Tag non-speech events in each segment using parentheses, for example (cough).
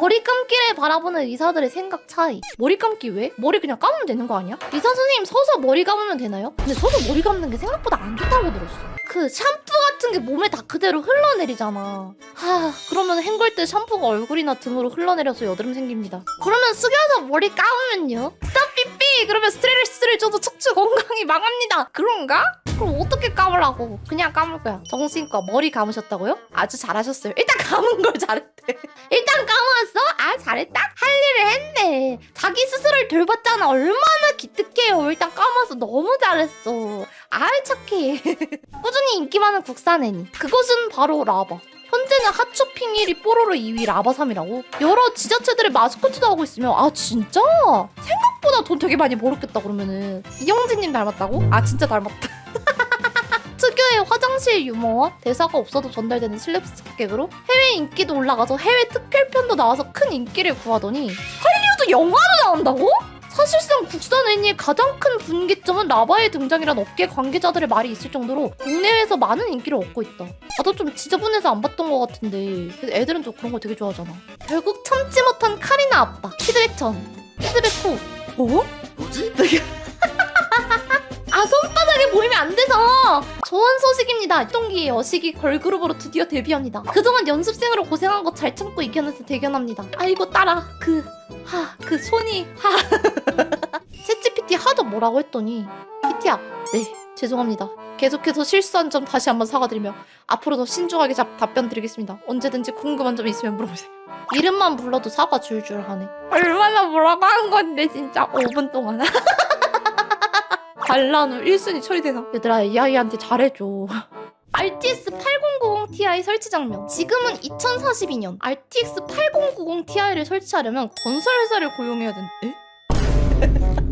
머리 감기를 바라보는 의사들의 생각 차이. 머리 감기 왜? 머리 그냥 감으면 되는 거 아니야? 의사 선생님 서서 머리 감으면 되나요? 근데 서서 머리 감는 게 생각보다 안 좋다고 들었어. 그 샴푸 같은 게 몸에 다 그대로 흘러내리잖아. 하, 그러면 헹굴 때 샴푸가 얼굴이나 등으로 흘러내려서 여드름 생깁니다. 그러면 숙여서 머리 감으면요? 스탑 그러면 스트레스를 줘도 척추 건강이 망합니다. 그런가? 그럼 어떻게 감으라고? 그냥 감을 거야. 정신과 머리 감으셨다고요? 아주 잘하셨어요. 일단 감은 걸 잘했대. (laughs) 일단 감았어? 아 잘했다? 할 일을 했네. 자기 스스로를 돌봤잖아. 얼마나 기특해요. 일단 감아서 너무 잘했어. 아 착해. (laughs) 꾸준히 인기 많은 국산 애니. 그것은 바로 라바. 현재는 핫쇼핑 1위 뽀로로 2위 라바 3이라고? 여러 지자체들의 마스코트도 하고 있으며 아 진짜? 생각 보다 돈 되게 많이 벌었겠다 그러면은 이영진님 닮았다고? 아 진짜 닮았다 (laughs) 특유의 화장실 유머와 대사가 없어도 전달되는 슬랩스틱 개그로 해외 인기도 올라가서 해외 특별편도 나와서 큰 인기를 구하더니 할리우드 영화도 나온다고? 사실상 국산 애니의 가장 큰 분기점은 라바의 등장이란 업계 관계자들의 말이 있을 정도로 국내외에서 많은 인기를 얻고 있다. 나도 좀 지저분해서 안 봤던 것 같은데 애들은 또 그런 거 되게 좋아하잖아. 결국 참지 못한 카리나 아빠 피드백 전 피드백 후 어? 뭐지? (laughs) 아 손바닥에 보이면 안 돼서. 좋은 소식입니다. 똥기 여식이 걸그룹으로 드디어 데뷔합니다. 그동안 연습생으로 고생한 거 잘 참고 이겨내서 대견합니다. 아이고 따라. 그 하 그 손이 하. (laughs) 채찌PT 하도 뭐라고 했더니 PT야 네 죄송합니다. 계속해서 실수한 점 다시 한번 사과드리며 앞으로도 신중하게 잡, 답변 드리겠습니다. 언제든지 궁금한 점 있으면 물어보세요. 이름만 불러도 사과 줄줄 하네. 얼마나 뭐라고 한 건데 진짜. 5분 동안. 반란 후 1순위 처리돼서 얘들아 이 아이한테 잘해줘. RTX 8090 Ti 설치 장면. 지금은 2042년. RTX 8090 Ti를 설치하려면 건설 회사를 고용해야 된 에?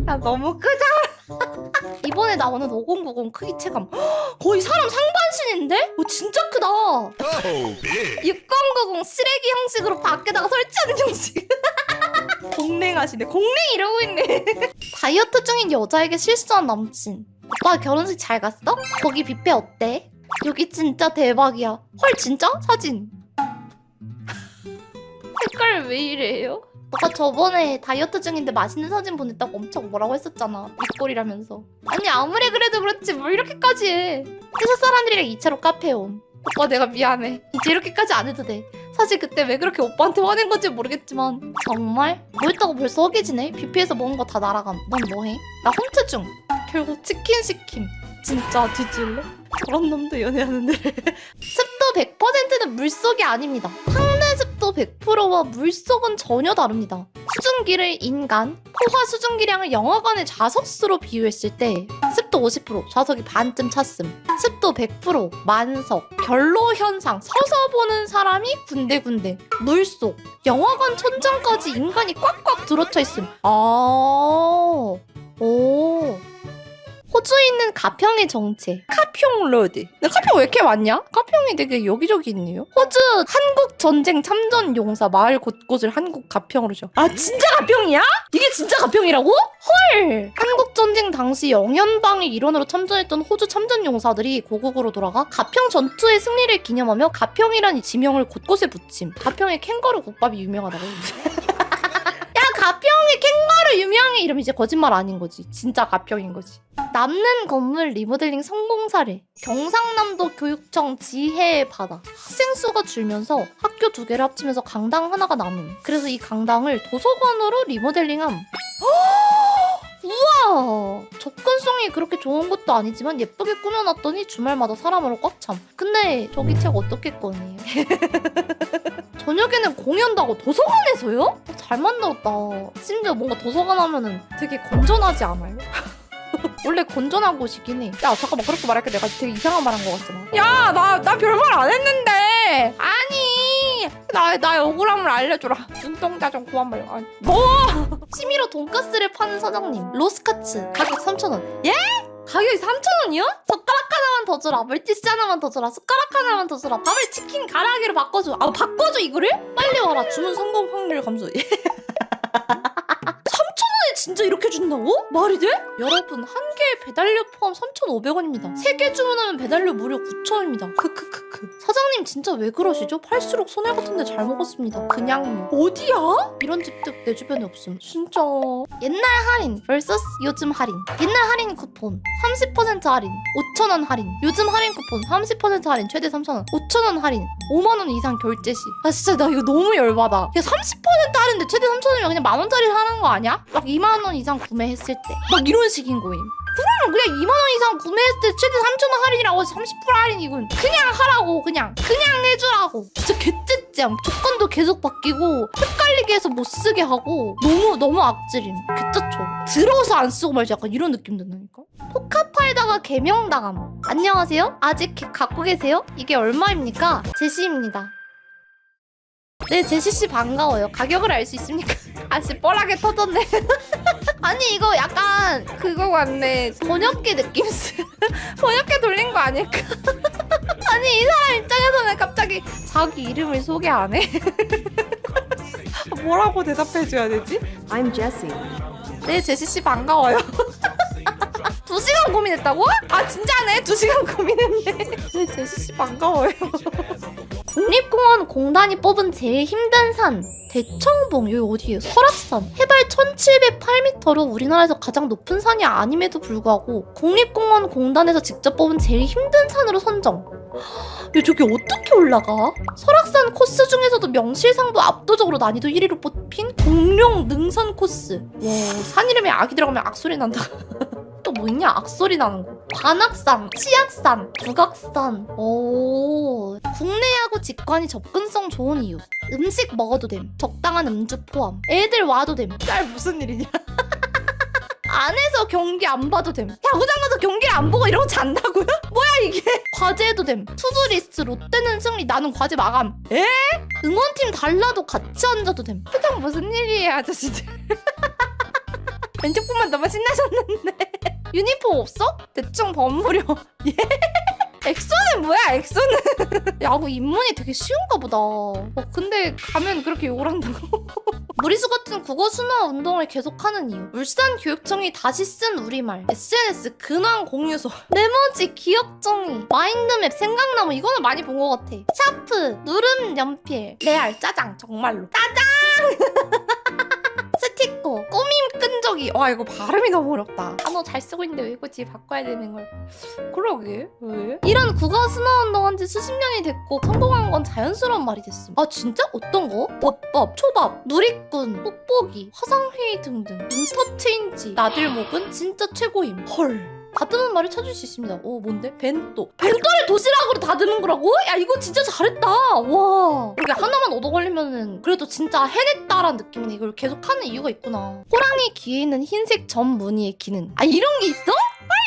야 너무 크잖아 이번에 나오는 5090 크기 체감 헉, (gasps) 거의 사람 상반신인데? 오 진짜 크다 Oh, big. 6090 쓰레기 형식으로 밖에다가 설치하는 형식 (laughs) 공랭하시네 공랭 이러고 있네 (laughs) 다이어트 중인 여자에게 실수한 남친 오빠 결혼식 잘 갔어? 거기 뷔페 어때? 여기 진짜 대박이야 헐 진짜? 사진 (laughs) 색깔 왜 이래요? 너가 저번에 다이어트 중인데 맛있는 사진 보냈다고 엄청 뭐라고 했었잖아. 밑골이라면서. 아니 아무리 그래도 그렇지. 뭘 이렇게까지 해? 회사 사람들이랑 2차로 카페 온. 오빠 내가 미안해. 이제 이렇게까지 안 해도 돼. 사실 그때 왜 그렇게 오빠한테 화낸 건지 모르겠지만 정말? 뭐 했다고 벌써 허기지네? 뷔페에서 먹은 거 다 날아감. 넌 뭐해? 나 홈트 중. 결국 치킨 시킴. 진짜 뒤질래? 저런 놈도 연애하는데. (laughs) 습도 100%는 물속이 아닙니다 100%와 물속은 전혀 다릅니다. 수증기를 인간, 포화 수증기량을 영화관의 좌석수로 비유했을 때 습도 50%, 좌석이 반쯤 찼음. 습도 100%, 만석, 결로 현상, 서서 보는 사람이 군데군데 물속, 영화관 천장까지 인간이 꽉꽉 들어차 있음. 아... 오... 호주에 있는 가평의 정체. 카평 로드. 근데 카평 왜 이렇게 많냐? 카평이 되게 여기저기 있네요. 호주 한국 전쟁 참전 용사 마을 곳곳을 한국 가평으로 지어 아 진짜 가평이야? 이게 진짜 가평이라고? 헐! 한국 전쟁 당시 영연방의 일원으로 참전했던 호주 참전 용사들이 고국으로 돌아가 가평 전투의 승리를 기념하며 가평이라는 지명을 곳곳에 붙임. 가평의 캥거루 국밥이 유명하다고. (laughs) 야 가평이 캥거루 유명해! 이러면 이제 거짓말 아닌 거지. 진짜 가평인 거지. 남는 건물 리모델링 성공 사례. 경상남도 교육청 지혜의 바다. 학생 수가 줄면서 학교 두 개를 합치면서 강당 하나가 남음. 그래서 이 강당을 도서관으로 리모델링함. (gasps) 우와! 접근성이 그렇게 좋은 것도 아니지만 예쁘게 꾸며놨더니 주말마다 사람으로 꽉 참. 근데 저기 책 어떻게 꺼내 (laughs) 저녁에는 공연도 하고 도서관에서요? 어, 잘 만들었다 심지어 뭔가 도서관 하면은 되게 건전하지 않아요? (laughs) 원래 건전한 곳이긴 해. 야, 잠깐만, 그렇게 말할게. 내가 되게 이상한 말 한 것 같잖아. 야, 나, 나 별말 안 했는데! 아니! 나, 나의 억울함을 알려줘라. 눈동자 좀 그만 말려. 아니, 뭐! (laughs) 취미로 돈가스를 파는 사장님. 로스카츠. 가격 3,000원. 예? 가격이 3,000원이요? 젓가락 하나만 더 주라. 물티슈 하나만 더 주라. 숟가락 하나만 더 주라. 밥을 치킨 가라아기로 바꿔줘. 아, 바꿔줘, 이거를? 빨리 와라. 주문 성공 확률 감소. (laughs) 3,000원에 진짜 이렇게 준다고? 말이 돼? 여러분 한 배달료 포함 3,500원입니다. 세개 주문하면 배달료 무려 9,000원입니다. 크크크크. 사장님 진짜 왜 그러시죠? 팔수록 손해 같은데 잘 먹었습니다. 그냥요. 어디야? 이런 집도 내 주변에 없음. 진짜. 옛날 할인 vs 요즘 할인. 옛날 할인 쿠폰 30% 할인 5,000원 할인. 요즘 할인 쿠폰 30% 할인 최대 3,000원. 5,000원 할인 5만원 이상 결제 시. 아 진짜 나 이거 너무 열받아. 야 30% 할인데 최대 3,000원이면 그냥 만원짜리 하는 거 아니야? 막 2만원 이상 구매했을 때. 막 이런 식인 거임. 그러면 그냥 2만원 이상 구매했을 때 최대 3,000원 할인이라고 해서 30% 할인이군. 그냥 하라고 그냥. 그냥 해주라고. 진짜 개째짱. 조건도 계속 바뀌고 헷갈리게 해서 못 쓰게 하고 너무 너무 악질임. 개짜쳐. 들어서 안 쓰고 말지 약간 이런 느낌 든다니까. 포카 팔다가 개명당함. 안녕하세요? 아직 개- 갖고 계세요? 이게 얼마입니까? 제시입니다. 네, 제시씨 반가워요. 가격을 알 수 있습니까? (laughs) 아씨, 뻘하게 터졌네. (laughs) 아니, 이거 약간 그거 같네. 번역기 느낌스. (laughs) 번역기 돌린 거 아닐까? (laughs) 아니, 이 사람 입장에서는 갑자기 자기 이름을 소개 안 해. 뭐라고 대답해줘야 되지? I'm Jessie. 네, 제시 씨 반가워요. (laughs) 두 시간 고민했다고? 아, 진짜네? 두 시간 고민했네. 네, 제시 씨 반가워요. 국립공원 공단이 뽑은 제일 힘든 산. 대청봉 여기 어디예요? 설악산. 해발 1708m로 우리나라에서 가장 높은 산이 아님에도 불구하고 국립공원 공단에서 직접 뽑은 제일 힘든 산으로 선정. 야 저기 어떻게 올라가? 설악산 코스 중에서도 명실상부 압도적으로 난이도 1위로 뽑힌 공룡 능선 코스. 와, 산 이름에 악이 들어가면 악소리 난다. (laughs) 또 뭐 있냐? 악소리 나는 거. 관악산, 치악산, 북악산. 오 직관이 접근성 좋은 이유. 음식 먹어도 됨. 적당한 음주 포함. 애들 와도 됨짤 무슨 일이냐? (laughs) 안에서 경기 안 봐도 됨. 야구장 가서 경기를 안 보고 이러고 잔다고요? (laughs) 뭐야 이게? 과제해도 됨. 투두 리스트 롯데는 승리 나는 과제 마감. 에? 응원팀 달라도 같이 앉아도 됨. 표정 무슨 일이에요 아저씨들 (laughs) 왼쪽 분만 너무 신나셨는데. 유니폼 없어? 대충 버무려. 예? 엑소는 뭐야 엑소는? (laughs) 야구 입문이 되게 쉬운가 보다. 어, 근데 가면 그렇게 욕을 한다고? (laughs) 무리수 같은 국어 순화 운동을 계속하는 이유. 울산 교육청이 다시 쓴 우리말. SNS 근황 공유소. (laughs) 메모지 기억정리. 마인드맵 생각나무. 이거는 많이 본 것 같아. 샤프 누름 연필. 레알 짜장. 정말로. 짜장 끈적이 와 이거 발음이 너무 어렵다. 단어 잘 쓰고 있는데 왜 이거 뒤에 바꿔야 되는 걸? 그러게. 왜? 이런 국어 순화 운동한 지 수십 년이 됐고 성공한 건 자연스러운 말이 됐음 아 진짜? 어떤 거? 법법, 초밥, 누리꾼, 뽁뽁이, 화상회의 등등. 인터체인지 나들목은 진짜 최고임. 헐 다듬은 말을 찾을 수 있습니다. 오 뭔데? 벤또. 벤또를 도시락으로 다듬은 거라고? 야 이거 진짜 잘했다. 와. 이게 하나만 얻어 걸리면은 그래도 진짜 해냈다라는 느낌이네. 이걸 계속 하는 이유가 있구나. 호랑이 귀에 있는 흰색 점 무늬의 기능. 아 이런 게 있어?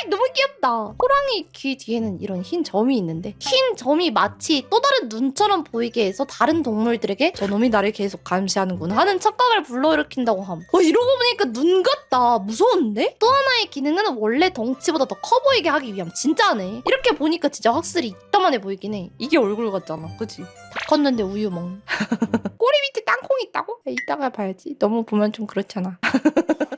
너무 귀엽다. 호랑이 귀 뒤에는 이런 흰 점이 있는데 흰 점이 마치 또 다른 눈처럼 보이게 해서 다른 동물들에게 저놈이 나를 계속 감시하는구나 하는 착각을 불러일으킨다고 함. 어 이러고 보니까 눈 같다. 무서운데? 또 하나의 기능은 원래 덩치보다 더 커 보이게 하기 위함. 진짜네. 이렇게 보니까 진짜 확실히 이따만해 보이긴 해. 이게 얼굴 같잖아. 그치? 다 컸는데 우유 먹는. (laughs) 꼬리 밑에 땅콩 있다고? 야, 이따가 봐야지. 너무 보면 좀 그렇잖아. (laughs)